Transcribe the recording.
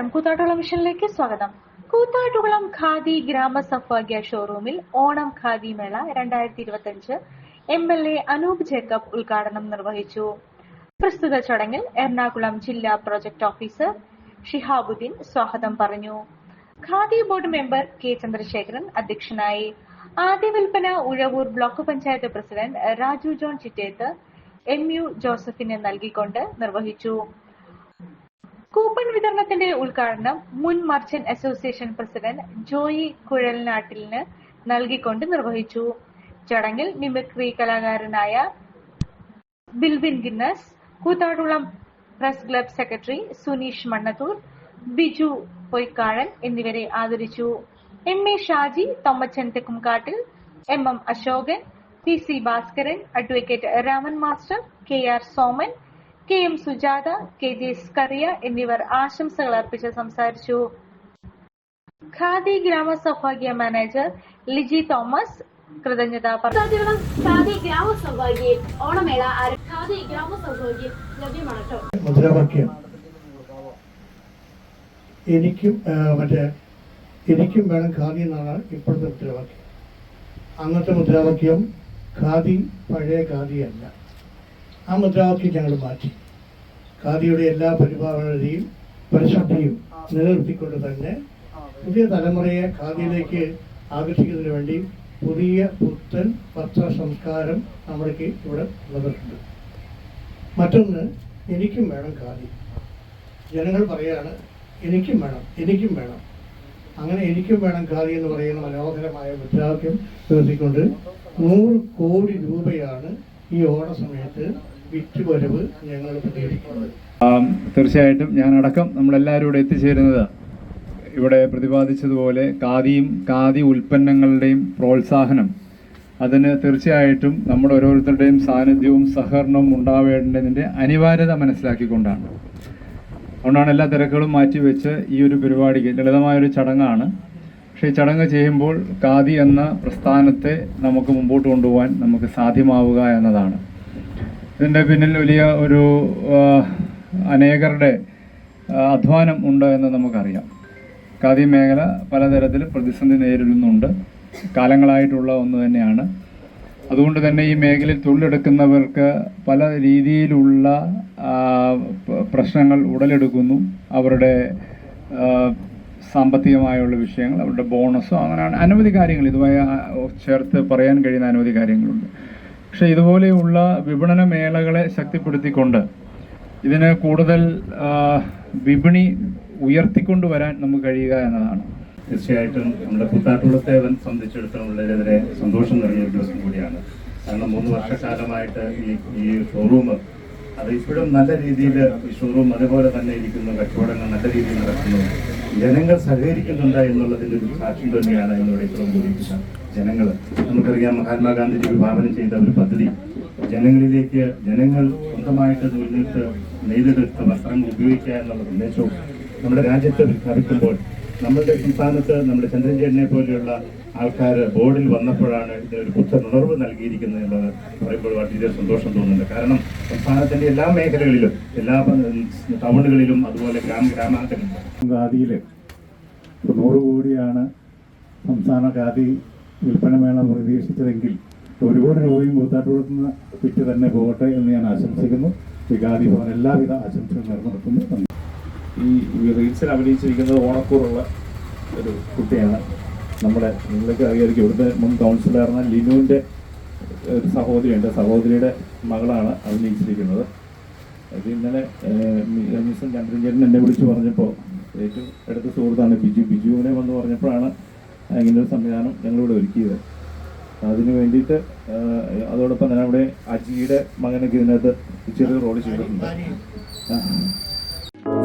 നമസ്കാരം. കൂത്താട്ടുകുളം മിഷനിലേക്ക് സ്വാഗതം. കൂത്താട്ടുകുളം ഖാദി ഗ്രാമ സഫാഗ്യ ഷോറൂമിൽ ഓണം ഖാദി മേള രണ്ടായിരത്തി ഇരുപത്തിയഞ്ച് M L A Anoop Jacob ഉദ്ഘാടനം നിർവഹിച്ചു. പ്രസ്തുത ചടങ്ങിൽ എറണാകുളം ജില്ലാ പ്രൊജക്ട് ഓഫീസർ ഷിഹാബുദ്ദീൻ സ്വാഗതം പറഞ്ഞു. Khadi board member K Chandrasekharan അധ്യക്ഷനായി. ആദ്യ വിൽപ്പന Uzhavoor block panchayat president Raju John Chittethu M U ജോസഫിന് നൽകിക്കൊണ്ട് നിർവഹിച്ചു. കൂപ്പൺ വിതരണത്തിന്റെ ഉദ്ഘാടനം മുൻ മർച്ചന്റ് അസോസിയേഷൻ പ്രസിഡന്റ് ജോയി കുഴൽനാട്ടിലിന് നൽകിക്കൊണ്ട് നിർവഹിച്ചു. ചടങ്ങിൽ mimicry കലാകാരനായ Bilvin Guinness Koothattukulam press club secretary Suneesh Mannathoor Biju Poykkazhan എന്നിവരെ ആദരിച്ചു. M A Shaji Thommachan Thekkumkattil M M Ashokan P C Bhaskaran advocate Raman master K R Soman K M Sujatha K J Scaria എന്നിവർ ആശംസകൾ അർപ്പിച്ച് സംസാരിച്ചു. ഖാദി ഗ്രാമ Sowbhagya manager Liji Thomas കൃതജ്ഞത പറഞ്ഞു ഖാദി ഓണമേള ആരം- ഖാദി ലഭ്യമാണ് മുദ്രാവാക്യം. എനിക്കും മറ്റേ എനിക്കും വേണം ഖാദി എന്നാണ് ഇപ്പോഴത്തെ മുദ്രാവാക്യം. അന്നത്തെ മുദ്രാവാക്യം ഖാദി പഴയ ഖാദിയല്ല ആ മുദ്രാവാക്യം ഞങ്ങൾ മാറ്റി. ഖാദിയുടെ എല്ലാ പരിപാലനയും പരിശുദ്ധിയും നിലനിർത്തിക്കൊണ്ട് തന്നെ പുതിയ തലമുറയെ ഖാദിയിലേക്ക് ആകർഷിക്കുന്നതിന് വേണ്ടി പുതിയ പുത്തൻ പത്ര സംസ്കാരം നമ്മൾക്ക് ഇവിടെ വന്നിട്ടുണ്ട്. മറ്റൊന്ന് എനിക്കും വേണം ഖാദി ജനങ്ങൾ പറയാണ് എനിക്കും വേണം എനിക്കും വേണം. അങ്ങനെ എനിക്കും വേണം ഖാദി എന്ന് പറയുന്ന മനോഹരമായ മുദ്രാവാക്യം ഉയർത്തിക്കൊണ്ട് നൂറ് കോടി രൂപയാണ് ഈ ഓണ സമയത്ത് തീർച്ചയായിട്ടും ഞാനടക്കം നമ്മളെല്ലാവരും ഇവിടെ എത്തിച്ചേരുന്നത് ഇവിടെ പ്രതിപാദിച്ചതുപോലെ ഖാദിയും ഖാദി ഉൽപ്പന്നങ്ങളുടെയും പ്രോത്സാഹനം. അതിന് തീർച്ചയായിട്ടും നമ്മുടെ ഓരോരുത്തരുടെയും സാന്നിധ്യവും സഹകരണവും ഉണ്ടാവേണ്ടതിന്റെ അനിവാര്യത മനസ്സിലാക്കിക്കൊണ്ടാണ്. അതുകൊണ്ടാണ് എല്ലാ തിരക്കുകളും മാറ്റിവെച്ച് ഈ ഒരു പരിപാടിക്ക് ലളിതമായൊരു ചടങ്ങാണ്. പക്ഷേ ചടങ്ങ് ചെയ്യുമ്പോൾ ഖാദി എന്ന പ്രസ്ഥാനത്തെ നമുക്ക് മുമ്പോട്ട് കൊണ്ടുപോകാൻ നമുക്ക് സാധ്യമാവുക എന്നതാണ്. ഇതിന്റെ പിന്നിൽ വലിയ ഒരു അനേകരുടെ അധ്വാനം ഉണ്ട് എന്ന് നമുക്കറിയാം. ഖാദി മേഖല പലതരത്തിൽ പ്രതിസന്ധി നേരിടുന്നുണ്ട്. കാലങ്ങളായിട്ടുള്ള ഒന്ന് തന്നെയാണ്. അതുകൊണ്ട് തന്നെ ഈ മേഖലയിൽ തൊഴിലെടുക്കുന്നവർക്ക് പല രീതിയിലുള്ള പ്രശ്നങ്ങൾ ഉടലെടുക്കുന്നു. അവരുടെ സാമ്പത്തികമായുള്ള വിഷയങ്ങൾ അവരുടെ ബോണസോ അങ്ങനെ അനവധി കാര്യങ്ങൾ ഇതുമായി ചേർത്ത് പറയാൻ കഴിയുന്ന അനവധി കാര്യങ്ങളുണ്ട്. പക്ഷെ ഇതുപോലെയുള്ള വിപണന മേളകളെ ശക്തിപ്പെടുത്തിക്കൊണ്ട് ഇതിന് കൂടുതൽ വിപണി വിപണി ഉയർത്തിക്കൊണ്ടുവരാൻ നമുക്ക് കഴിയുക എന്നതാണ്. തീർച്ചയായിട്ടും നമ്മുടെ കൂത്താട്ടുകുളത്തെ സംബന്ധിച്ചിടത്തോളം വളരെയേറെ സന്തോഷം നിറഞ്ഞ ഒരു ദിവസം കൂടിയാണ്. കാരണം മൂന്ന് വർഷക്കാലമായിട്ട് ഈ ഈ ഷോറൂം അത് ഇപ്പോഴും നല്ല രീതിയിൽ ഈ ഷോറൂം അതുപോലെ തന്നെ ഇരിക്കുന്നു കച്ചവടങ്ങൾ നല്ല രീതിയിൽ നടക്കുന്നു. ജനങ്ങൾ സഹകരിക്കുന്നുണ്ട് എന്നുള്ളതിന്റെ ഒരു സാക്ഷ്യം തന്നെയാണ് എന്നോട് ഇത്രയും ബോധിപ്പിച്ച ജനങ്ങൾ നമുക്കറിയാം മഹാത്മാഗാന്ധിജി വിഭാവനം ചെയ്ത ഒരു പദ്ധതി. ജനങ്ങളിലേക്ക് ജനങ്ങൾ സ്വന്തമായിട്ട് തൊഴിലെടുത്ത് നെയ്തെടുത്ത വസ്ത്രങ്ങൾ ഉപയോഗിക്കുക എന്നുള്ള സന്ദേശവും നമ്മുടെ രാജ്യത്ത് പ്രഖ്യാപിക്കുമ്പോൾ നമ്മളുടെ സംസ്ഥാനത്ത് നമ്മുടെ ചന്ദ്രൻചേട്ടനെ പോലെയുള്ള ആൾക്കാർ ബോർഡിൽ വന്നപ്പോഴാണ് ഇതിനൊരു പുത്തൻ ഉണർവ് നൽകിയിരിക്കുന്നത് എന്നുള്ളത് പറയുമ്പോൾ വളരെ സന്തോഷം തോന്നുന്നുണ്ട്. കാരണം സംസ്ഥാനത്തിന്റെ എല്ലാ മേഖലകളിലും എല്ലാ ടൗണുകളിലും അതുപോലെ ഗ്രാമ ഗ്രാമാന്തരങ്ങളിലും ഖാദിയിൽ നൂറ് കോടിയാണ് സംസ്ഥാന ഖാദി വിൽപ്പനമേള പ്രതീക്ഷിച്ചതെങ്കിൽ ഒരു കോടി രൂപയും കൂത്താട്ടുകുളത്ത് നിന്ന് വിറ്റ് തന്നെ പോകട്ടെ എന്ന് ഞാൻ ആശംസിക്കുന്നു. ഈ ഖാദി ഭവൻ എല്ലാവിധ ആശംസകളും നന്ദി. ഈ റീൽസിൽ അഭിനയിച്ചിരിക്കുന്നത് ഓണക്കൂറുള്ള ഒരു കുട്ടിയാണ്. നമ്മുടെ നിങ്ങൾക്ക് അറിയാമായിരിക്കും ഇവിടുത്തെ മുൻ കൗൺസിലറാണ് ലിനുവിന്റെ ഒരു സഹോദരിയുണ്ട്. സഹോദരിയുടെ മകളാണ് അഭിനയിച്ചിരിക്കുന്നത്. അത് ഇന്നലെ ഏഹ്, ചന്ദ്രൻചേരൻ എന്നെ വിളിച്ച് പറഞ്ഞപ്പോൾ ഏറ്റവും അടുത്ത സുഹൃത്താണ് ബിജു. ബിജുവിനെ വന്ന് പറഞ്ഞപ്പോഴാണ് ഇങ്ങനെ ഒരു സംവിധാനം ഞങ്ങളിവിടെ ഒരുക്കിയത്. അതിന് വേണ്ടിയിട്ട് അതോടൊപ്പം തന്നെ അവിടെ അജിയുടെ മകനൊക്കെ ഇതിനകത്ത് ചെറിയ റോൾ ചെയ്തിട്ടുണ്ട്.